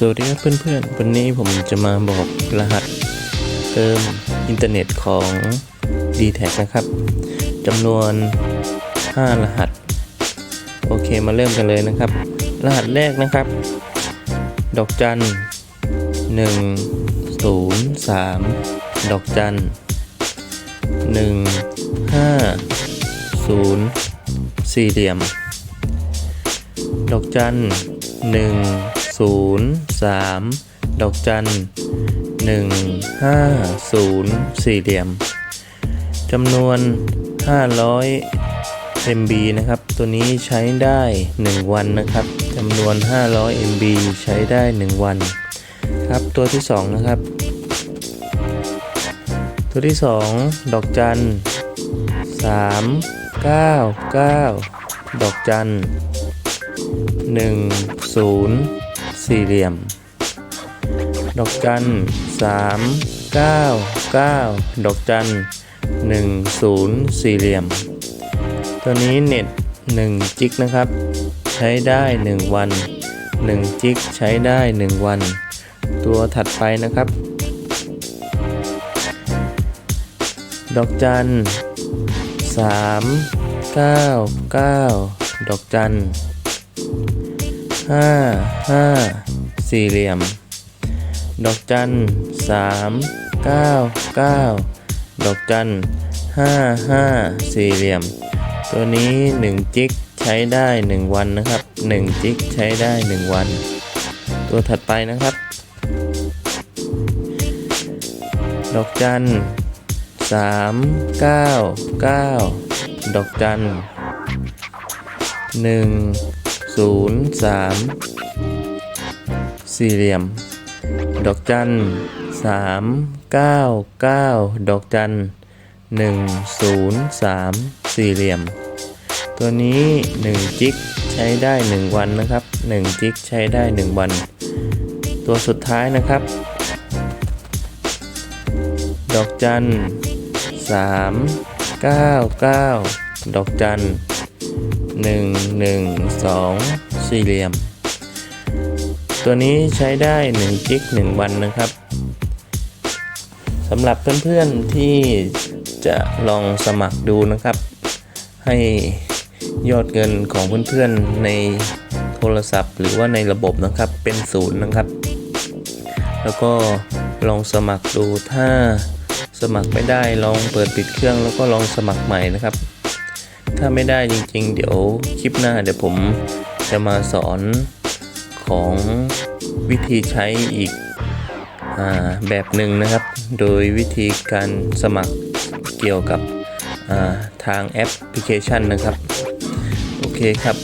สวัสดีครับเพื่อนๆ วันนี้ผมจะมาบอกรหัสเติมอินเทอร์เน็ตของ d t แทนะครับจำนวน 5 รหัส โอเคมาเริ่มกันเลยนะครับ รหัสแรกนะครับ ดอกจัน 1 0 3 ดอกจัน 1 5 0 สี่เหลี่ยม ดอกจันห นึ่งศูนย์สามดอกจันหนึ่งห้าศูนย์สี่เหลี่ยมจำนวน 500 MB นะครับ ตัวนี้ใช้ได้ 1 วันนะครับจำนวน 500 MB ใช้ได้ 1 วัน ครับ ตัวที่ 2 นะครับ ตัวที่ 2 ดอกจัน 3 9 9 ดอกจันหนึ่งศูนย์ สี่เหลี่ยม ดอกจันสามเก้าเก้าดอกจันหนึ่งศูนย์สี่เหลี่ยม ตัวนี้เน็ตหนึ่งจิกนะครับ ใช้ได้หนึ่งวันหนึ่งจิกใช้ได้หนึ่งวัน ตัวถัดไปนะครับ ดอกจันสามเก้าเก้าดอกจัน ห้าห้าสี่เหลี่ยม ดอกจันสามเก้าเก้าดอกจันห้าห้าสี่เหลี่ยม ตัวนี้หนึ่งจิกใช้ได้หนึ่งวันนะครับหนึ่งจิกใช้ได้หนึ่งวัน ตัวถัดไปนะครับ ดอกจันสามเก้าเก้าดอกจันหนึ่ง ศูนย์สามสี่เหลี่ยม ดอกจันสามเก้าเก้าดอกจันหนึ่งศูนย์สามสี่เหลี่ยม ตัวนี้หนึ่งจิกใช้ได้หนึ่งวันนะครับหนึ่งจิกใช้ได้หนึ่งวัน ตัวสุดท้ายนะครับ ดอกจันสามเก้าเก้าดอกจัน หนึ่งหนึ่งสองสี่เหลี่ยม ตัวนี้ใช้ได้1จิก1 วันนะครับสำหรับเพื่อนๆที่จะลองสมัครดูนะครับ ให้ยอดเงินของเพื่อนๆในโทรศัพท์ หรือว่าในระบบนะครับเป็นศูนย์นะครับ แล้วก็ลองสมัครดูถ้าสมัครไม่ได้ลองเปิดปิดเครื่องแล้วก็ลองสมัครใหม่นะครับ ถ้าไม่ได้จริงๆ เดี๋ยวคลิปหน้าเดี๋ยวผมจะมาสอนของวิธีใช้อีกอแบบหนึ่งนะครับ โดยวิธีการสมัครเกี่ยวกับาทางแอปพลิเคชันนะครับ โอเคครับ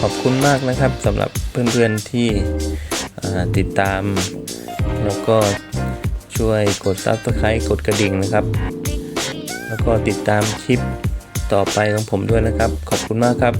ขอบคุณมากนะครับสำหรับเพื่อนๆที่ติดตาม แล้วก็ช่วยกด Subscribe กดกระดิ่งนะครับ แล้วก็ติดตามคลิป ต่อไปของผมด้วยนะครับ ขอบคุณมากครับ